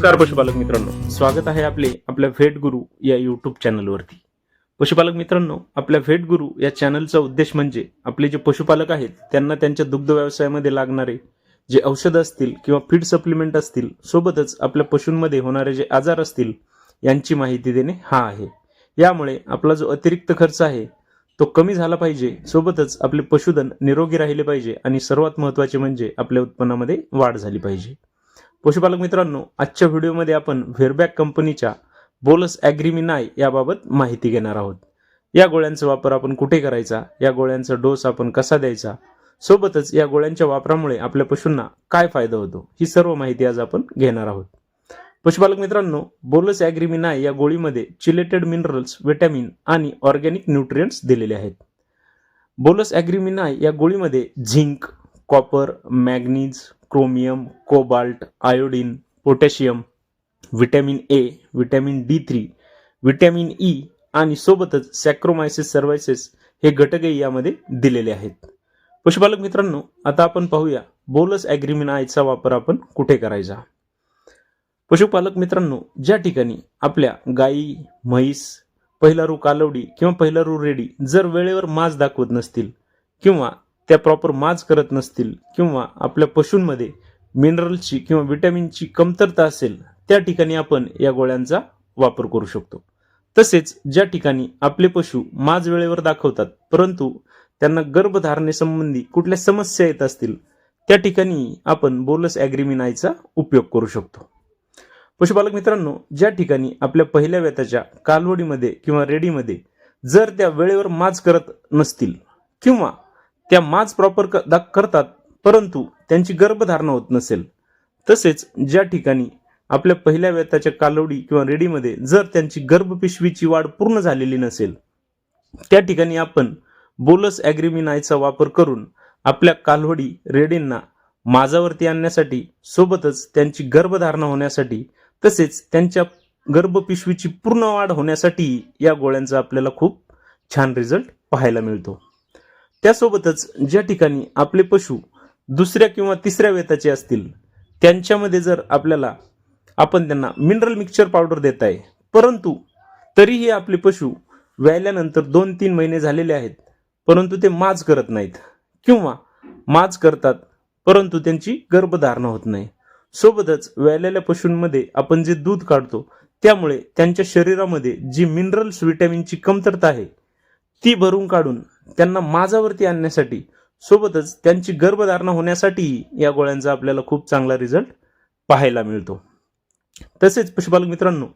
नमस्कार पशुपालक मित्रांनो. स्वागत आहे आपले आपल्या भेट गुरु या यूट्यूब चॅनलवरती पशुपालक मित्रांनो आपल्या भेट गुरु या चॅनलचा उद्देश म्हणजे आपले जे पशुपालक आहेत त्यांना त्यांच्या दुग्ध व्यवसायामध्ये लागणारे जे औषधं असतील किंवा फीड सप्लिमेंट असतील सोबतच आपल्या पशूंमध्ये होणारे जे आजार असतील यांची माहिती देणे हा आहे. यामुळे आपला जो अतिरिक्त खर्च आहे तो कमी झाला पाहिजे. सोबतच आपले पशुधन निरोगी राहिले पाहिजे आणि सर्वात महत्त्वाचे म्हणजे आपल्या उत्पन्नामध्ये वाढ झाली पाहिजे. पशुपालक मित्रांनो आजच्या व्हिडिओमध्ये आपण व्हेरबॅक कंपनीच्या बोलस ॲग्रीमिनाय याबाबत माहिती घेणार आहोत. या गोळ्यांचा वापर आपण कुठे करायचा? या गोळ्यांचा डोस आपण कसा द्यायचा? सोबतच या गोळ्यांच्या वापरामुळे आपल्या पशूंना काय फायदा होतो? ही सर्व माहिती आज आपण घेणार आहोत. पशुपालक मित्रांनो बोलस ॲग्रीमिनाय या गोळीमध्ये चिलेटेड मिनरल्स व्हिटॅमिन आणि ऑर्गॅनिक न्यूट्रियंट्स दिलेले आहेत. बोलस ॲग्रीमिनाय या गोळीमध्ये zinc copper manganese chromium cobalt iodine potassium vitamin A vitamin D three vitamin E आणि सोबतच सॅक्रोमायसिस सर्वायसिस हे घटकही यामध्ये दिलेले आहेत. पशुपालक मित्रांनो आता आपण पाहूया बोलस ॲग्रीमिनायचा वापर आपण कुठे करायचा? पशुपालक मित्रांनो ज्या ठिकाणी आपल्या गायी म्हैस पहिला रू कालवडी किंवा पहिला रू रेडी जर वेळेवर मांस दाखवत नसतील किंवा त्या प्रॉपर माज करत नसतील किंवा आपल्या पशूंमध्ये मिनरलची किंवा विटॅमिनची कमतरता असेल त्या ठिकाणी आपण या गोळ्यांचा वापर करू शकतो. तसेच ज्या ठिकाणी आपले पशु माज वेळेवर दाखवतात परंतु त्यांना गर्भधारणेसंबंधी कुठल्या समस्या येत असतील त्या ठिकाणी आपण बोलस ॲग्रिमिनायचा उपयोग करू शकतो. पशुपालक मित्रांनो ज्या ठिकाणी आपल्या पहिल्या वेताच्या कालवडीमध्ये किंवा रेडीमध्ये जर त्या वेळेवर माज करत नसतील किंवा त्या माज प्रॉपर करतात परंतु त्यांची गर्भधारणा होत नसेल. तसेच ज्या ठिकाणी आपल्या पहिल्या वेताच्या कालवडी किंवा रेडीमध्ये जर त्यांची गर्भपिशवीची वाढ पूर्ण झालेली नसेल त्या ठिकाणी आपण बोलस ॲग्रीमिनायचा वापर करून आपल्या कालवडी रेडींना माझावरती आणण्यासाठी सोबतच त्यांची गर्भधारणा होण्यासाठी तसेच त्यांच्या गर्भपिशवीची पूर्ण वाढ होण्यासाठी या गोळ्यांचा आपल्याला खूप छान रिझल्ट पाहायला मिळतो. त्यासोबतच ज्या ठिकाणी आपले पशु दुसऱ्या किंवा तिसऱ्या वेताचे असतील त्यांच्यामध्ये जर आपल्याला आपण त्यांना मिनरल मिक्सचर पावडर देत आहे परंतु तरीही आपले पशु व्यायल्यानंतर दोन तीन महिने झालेले आहेत परंतु ते माज करत नाहीत किंवा माज करतात परंतु त्यांची गर्भधारणा होत नाही. सोबतच व्यायलेल्या पशूंमध्ये आपण जे दूध काढतो त्यामुळे त्यांच्या शरीरामध्ये जी मिनरल्स विटॅमिनची कमतरता आहे ती भरून काढून त्यांना माझावरती आणण्यासाठी सोबतच त्यांची गर्भधारणा होण्यासाठी या गोळ्यांचा आपल्याला खूप चांगला रिझल्ट पाहायला मिळतो. तसेच पशुपालक मित्रांनो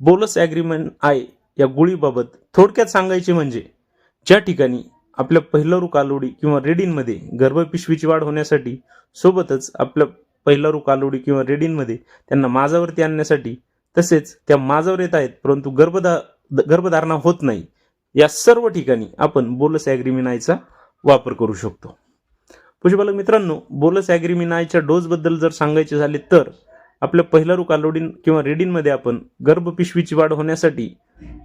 बोलस ॲग्रीमेंट आय या गोळीबाबत थोडक्यात सांगायचे म्हणजे ज्या ठिकाणी आपल्या पहिलरू कालोडी किंवा रेडींमध्ये गर्भपिशवीची वाढ होण्यासाठी सोबतच आपल्या पहिलारू कालोडी किंवा रेडींमध्ये त्यांना माझावरती आणण्यासाठी तसेच त्या माझावर येत आहेत परंतु गर्भधा गर्भधारणा होत नाही. या सर्व ठिकाणी आपण बोलस ॲग्रिमिनायचा वापर करू शकतो. पशुपालक मित्रांनो बोलस ॲग्रिमिनायच्या डोसबद्दल जर सांगायचे झाले तर आपल्या पहिलारू आलोडीन किंवा रेडीनमध्ये आपण गर्भपिशवीची वाढ होण्यासाठी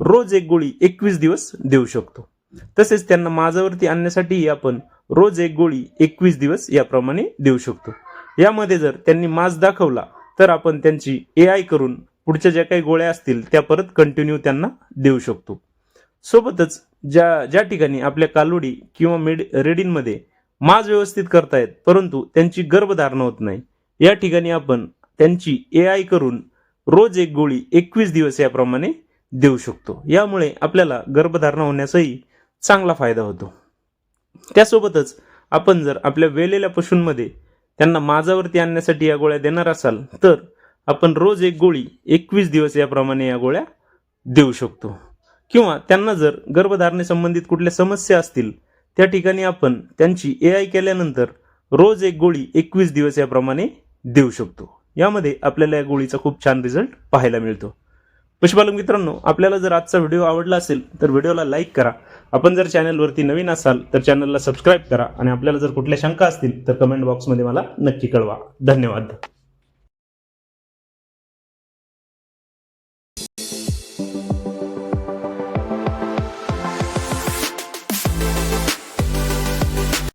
रोज एक गोळी एकवीस दिवस देऊ शकतो. तसेच त्यांना माझावरती आणण्यासाठीही आपण रोज एक गोळी एकवीस दिवस याप्रमाणे देऊ शकतो. यामध्ये जर त्यांनी माज दाखवला तर आपण त्यांची ए आय करून पुढच्या ज्या काही गोळ्या असतील त्या परत कंटिन्यू त्यांना देऊ शकतो. सोबतच ज्या ज्या ठिकाणी आपल्या कालोडी किंवा मेड रेडींमध्ये माज व्यवस्थित करतायत परंतु त्यांची गर्भधारणा होत नाही. या ठिकाणी आपण त्यांची ए आय करून रोज एक गोळी एकवीस दिवस याप्रमाणे देऊ शकतो. यामुळे आपल्याला गर्भधारणा होण्यासही चांगला फायदा होतो. त्यासोबतच आपण जर आपल्या वेलेल्या पशूंमध्ये त्यांना माझावरती आणण्यासाठी या गोळ्या देणार असाल तर आपण रोज एक गोळी एकवीस दिवस याप्रमाणे या गोळ्या देऊ शकतो. किंवा त्यांना जर गर्भधारणेसंबंधित कुठल्या समस्या असतील त्या ठिकाणी आपण त्यांची ए आय केल्यानंतर रोज एक गोळी एकवीस दिवस याप्रमाणे देऊ शकतो. यामध्ये आपल्याला या गोळीचा खूप छान रिझल्ट पाहायला मिळतो. पशुपालक मित्रांनो आपल्याला जर आजचा व्हिडिओ आवडला असेल तर व्हिडिओला लाईक करा. आपण जर चॅनलवरती नवीन असाल तर चॅनलला सबस्क्राईब करा. आणि आपल्याला जर कुठल्या शंका असतील तर कमेंट बॉक्समध्ये मला नक्की कळवा. धन्यवाद.